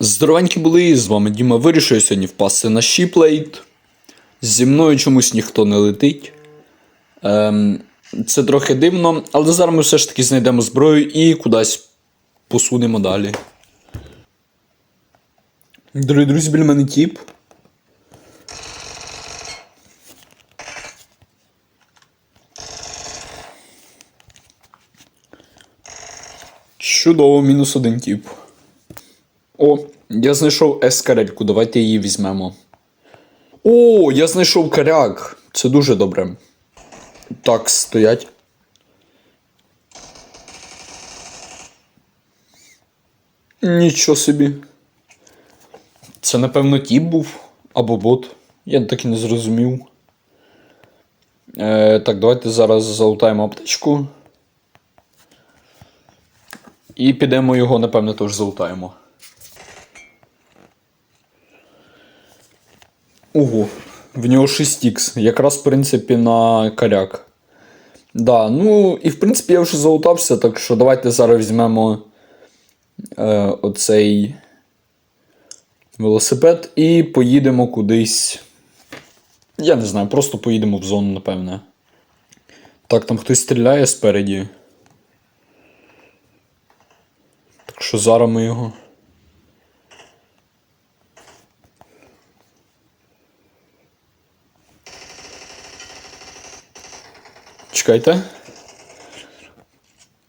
Здоровенькі були, з вами Діма. Вирішую сьогодні впасти на щіплейт. Зі мною чомусь ніхто не летить. Ем, це трохи дивно, але зараз ми все ж таки знайдемо зброю і кудись посунемо далі. Дорогі друзі, біля мене тіп. Чудово, мінус один тіп. О, я знайшов ескарельку, давайте її візьмемо. О, я знайшов коряк. Це дуже добре. Так, стоять. Нічого собі. Це, напевно, тіп був або бот. Я так і не зрозумів. Е, так, давайте зараз залутаємо аптечку. І підемо його, напевно, теж залутаємо. Ого, в нього 6х. Якраз, в принципі, на коряк. Да, ну і в принципі я вже залутався, так що давайте зараз візьмемо е, оцей велосипед і поїдемо кудись. Я не знаю, просто поїдемо в зону, напевне. Так, там хтось стріляє спереді. Так що зараз ми його. Чекайте.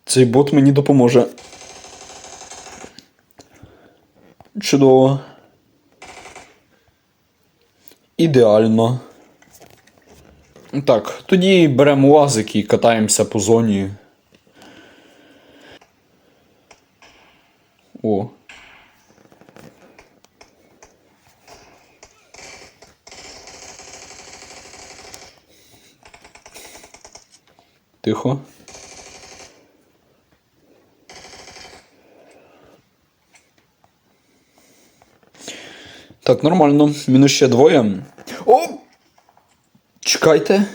Цей бот мені допоможе. Чудово. Ідеально. Так, тоді беремо УАЗик і катаємося по зоні. О. Тихо. Так, нормально. Мінус ще двоє. О! Чекайте.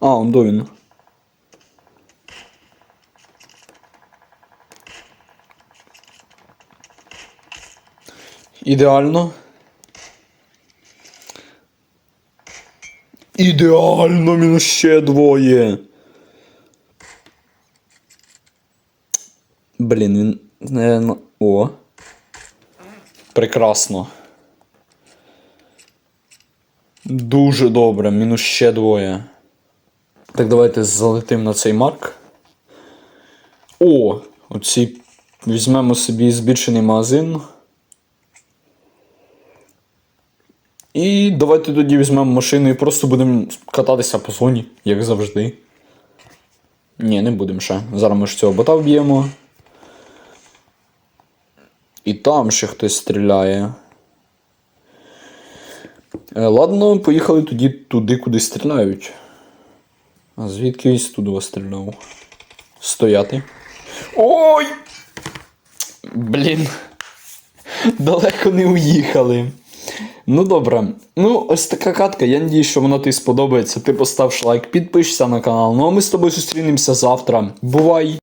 А, он до він. Ідеально. Ідеально, мінус ще двоє. Блін, він. Наверно... О. Прекрасно. Дуже добре, мінус ще двоє. Так, давайте залетимо на цей марк. О! Оці. Візьмемо собі збільшений магазин. І давайте тоді візьмемо машину і просто будемо кататися по зоні, як завжди. Ні, не будемо ще. Зараз ми ж цього бота вб'ємо. І там ще хтось стріляє. Е, ладно, поїхали тоді туди, куди стріляють. А звідки ось туди стріляв? Стояти. Ой! Блін. Далеко не уїхали. Ну добре. Ну, ось така катка. Я надію, що вона тобі сподобається. Ти поставиш лайк, підпишся на канал. Ну а ми з тобою зустрінемося завтра. Бувай!